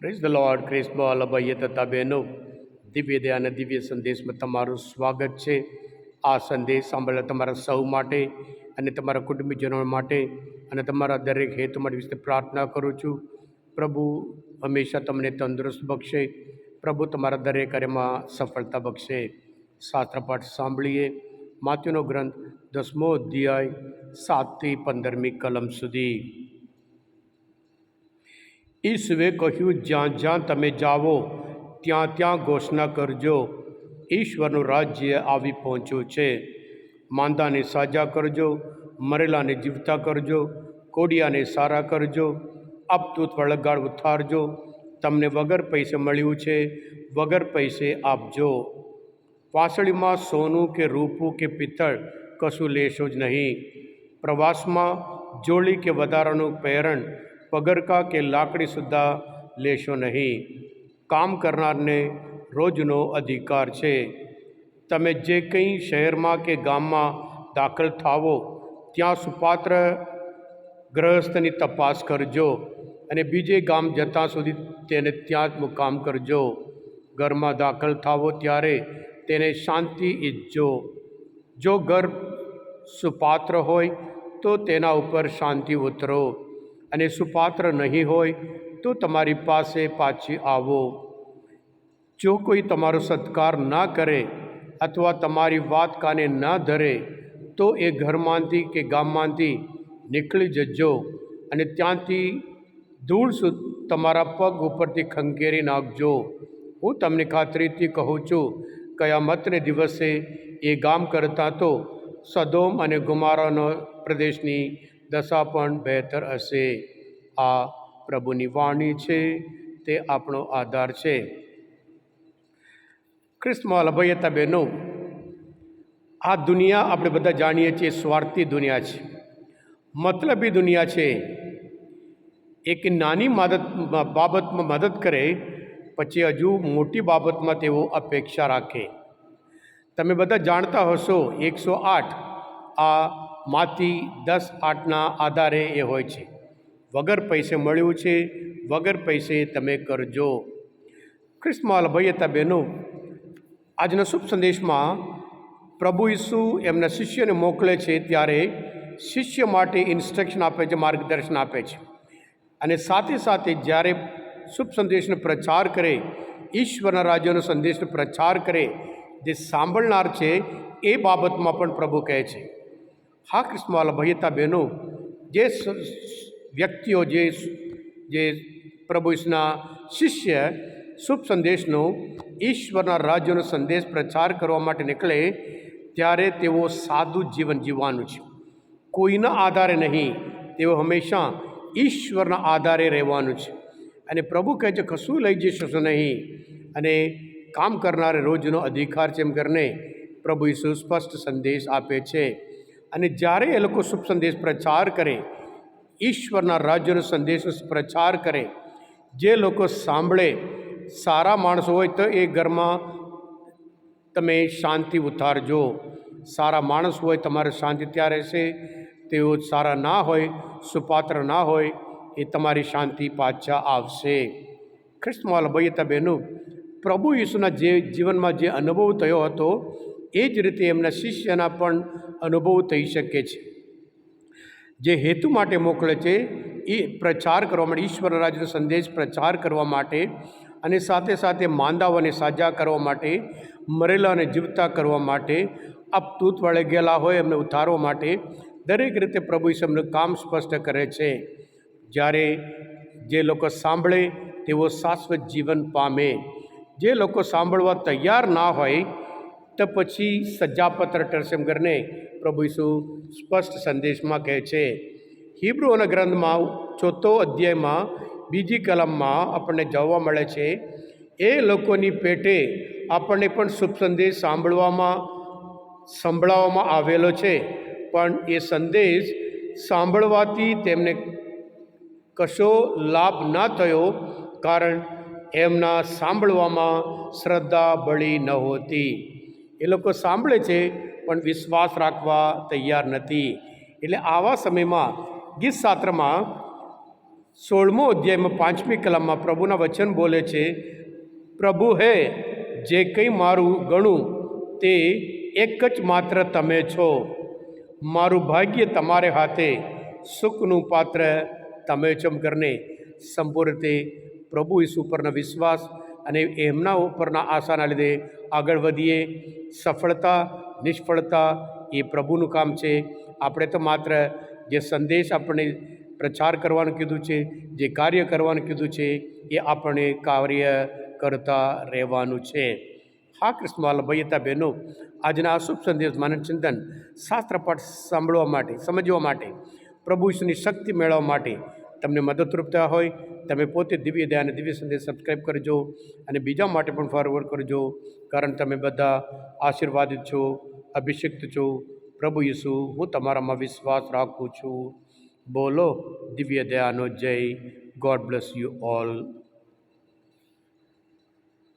Praise the lord cress બોલ અભય તથા બહેનો દિવ્ય દયા અને દિવ્ય સંદેશમાં તમારું સ્વાગત છે આ સંદેશ સાંભળવા તમારા સૌ માટે અને તમારા કુટુંબીજનો માટે અને તમારા દરેક હેતુ માટે વિશે પ્રાર્થના કરું છું. પ્રભુ, હંમેશા તમને તંદુરસ્ત બક્ષે. પ્રભુ, તમારા દરેક કાર્યમાં સફળતા બક્ષે. શાસ્ત્રપાઠ સાંભળીએ. માત્યુનો ગ્રંથ દસમો અધ્યાય સાતથી પંદરમી કલમ સુધી. ઈસુએ કહ્યું, જ્યાં જ્યાં તમે જાઓ, ત્યાં ત્યાં ઘોષણા કરજો. ઈશ્વરનું રાજ્ય આવી પહોંચ્યું છે. માંદાને સાજા કરજો, મરેલાને જીવતા કરજો, કોડિયાને સારા કરજો આપતું વળગાડ ઉથારજો તમને વગર પૈસે મળ્યું છે, વગર પૈસે આપજો. વાસળીમાં સોનું કે રૂપું કે પિત્તળ કશું લેશો જ નહીં. પ્રવાસમાં જોડી કે વધારાનું પહેરણ પગરકા કે લાકડી સુદ્ધા લેશો નહીં. કામ કરનારને રોજનો અધિકાર છે. તમે જે કંઈ શહેરમાં કે ગામમાં દાખલ થાવો, ત્યાં સુપાત્ર ગ્રહસ્થની તપાસ કરજો અને બીજે ગામ જતાં સુધી તેને ત્યાં જ મુકામ કરજો. ઘરમાં દાખલ થાવો ત્યારે તેને શાંતિ ઈજજો. જો ઘર સુપાત્ર હોય, તો તેના ઉપર શાંતિ ઉતરો. અને સુપાત્ર નહીં હોય તો તમારી પાસે પાછી આવો. જો કોઈ તમારો સત્કાર ના કરે અથવા તમારી વાત કાને ના ધરે, તો એ ઘરમાંથી કે ગામમાંથી નીકળી જજો અને ત્યાંથી ધૂળ સુ તમારા પગ ઉપરથી ખંખેરી નાખજો. હું તમને ખાતરીથી કહું છું, કયામતને દિવસે એ ગામ કરતાં તો સદોમ અને ગુમારાનો પ્રદેશની દશા પણ બહેતર હશે. આ પ્રભુની વાણી છે, તે આપણો આધાર છે. ખ્રિસ્તમાં લભયતા બહેનો, આ દુનિયા આપણે બધા જાણીએ છીએ, સ્વાર્થી દુનિયા છે. મતલબી દુનિયા છે. એક નાની મદદ, બાબતમાં મદદ કરે, પછી હજુ મોટી બાબતમાં તેઓ અપેક્ષા રાખે. તમે બધા જાણતા હશો, એકસો આઠ, આ માંથી દસ આઠના આધારે એ હોય છે. વગર પૈસે મળ્યું છે, વગર પૈસે તમે કરજો. ખ્રિસ્તમાલ ભૈયતા બહેનો, આજના શુભ સંદેશમાં પ્રભુ ઈસુ એમના શિષ્યને મોકલે છે ત્યારે શિષ્ય માટે ઇન્સ્ટ્રક્શન આપે છે, માર્ગદર્શન આપે છે. અને સાથે સાથે જ્યારે શુભ સંદેશનો પ્રચાર કરે, ઈશ્વરના રાજ્યનો સંદેશનો પ્રચાર કરે, જે સાંભળનાર છે, એ બાબતમાં પણ પ્રભુ કહે છે. હા કૃષ્ણવાલા ભયતા બહેનો, જે વ્યક્તિઓ, જે જે પ્રભુ ઈસના શિષ્ય શુભ સંદેશનો, ઈશ્વરના રાજ્યનો સંદેશ પ્રચાર કરવા માટે નીકળે, ત્યારે તેઓ સાદું જીવન જીવવાનું છે. કોઈના આધારે નહીં, તેઓ હંમેશા ઈશ્વરના આધારે રહેવાનું છે. અને પ્રભુ કહે છે, કશું લઈ જઈ શકશો નહીં. અને કામ કરનારે રોજનો અધિકાર છે એમ કરીને પ્રભુ ઈસુ સ્પષ્ટ સંદેશ આપે છે. અને જ્યારે એ લોકો શુભ સંદેશ પ્રચાર કરે, ઈશ્વરના રાજ્યનો સંદેશનો પ્રચાર કરે, જે લોકો સાંભળે, સારા માણસો હોય તો એ ઘરમાં તમે શાંતિ ઉતારજો. સારા માણસ હોય તમારે શાંતિ ત્યાં રહેશે, તેઓ સારા ના હોય, સુપાત્ર ના હોય, એ તમારી શાંતિ પાછા આવશે. ખ્રિસ્તમાલ હતા બહેનો, પ્રભુ ઈસુના જે જીવનમાં જે અનુભવ થયો હતો એ જ રીતે એમના શિષ્યના પણ અનુભવ થઈ શકે છે. જે હેતુ માટે મોકલે છે, એ પ્રચાર કરવા માટે, ઈશ્વર રાજનો સંદેશ પ્રચાર કરવા માટે અને સાથે સાથે માંદાઓને સાજા કરવા માટે મરેલાને જીવતા કરવા માટે અપતૂત વળે ગયેલા હોય એમને ઉતારવા માટે, દરેક રીતે પ્રભુ ઈશ્વરનું કામ સ્પષ્ટ કરે છે. જ્યારે જે લોકો સાંભળે, તેઓ શાશ્વત જીવન પામે. જે લોકો સાંભળવા તૈયાર ના હોય તો પછી સજ્જાપત્ર ટરસેમગરને પ્રભુ ઈસુ સ્પષ્ટ સંદેશમાં કહે છે હિબ્રુઓના ગ્રંથમાં ચોથો અધ્યાયમાં બીજી કલમમાં આપણને જોવા મળે છે, એ લોકોની પેટે આપણને પણ શુભ સંદેશ સાંભળવામાં, સંભળાવવામાં આવેલો છે, પણ એ સંદેશ સાંભળવાથી તેમને કશો લાભ ના થયો, કારણ એમના સાંભળવામાં શ્રદ્ધા બળી નહોતી એ લોકો સાંભળે છે, પણ વિશ્વાસ રાખવા તૈયાર નથી. એટલે આવા સમયમાં ગીત શાસ્ત્રમાં સોળમો અધ્યાયમાં પાંચમી કલામાં પ્રભુના વચન બોલે છે, પ્રભુ હે, જે કંઈ મારું ગણું તે એક જ માત્ર તમે છો. મારું ભાગ્ય તમારે હાથે, સુખનું પાત્ર તમે ચમ કરીને સંપૂર્ણ રીતે પ્રભુ ઈસુ ઉપરના વિશ્વાસ અને એમના ઉપરના આશાના લીધે આગળ વધીએ. સફળતા, નિષ્ફળતા એ પ્રભુનું કામ છે. આપણે તો માત્ર જે સંદેશ આપણને પ્રચાર કરવાનું કીધું છે, જે કાર્ય કરવાનું કીધું છે, એ આપણે કાર્ય કરતા રહેવાનું છે. હા કૃષ્ણવાલા ભાઈ બહેનો, આજના આ શુભ સંદેશ માનવ ચિંતન શાસ્ત્રપાઠ સાંભળવા માટે, સમજવા માટે, પ્રભુ ઈશ્વરની શક્તિ મેળવવા માટે તમને મદદરૂપ થયા હોય, તમે પોતે દિવ્ય દયા અને દિવ્ય સંદેશ સબસ્ક્રાઈબ કરજો અને બીજા માટે પણ ફોરવર્ડ કરજો, કારણ તમે બધા આશીર્વાદિત છો, અભિષિક્ત છો. પ્રભુ યસુ, હું તમારામાં વિશ્વાસ રાખું છું. બોલો, દિવ્ય દયાનો જય. God bless you all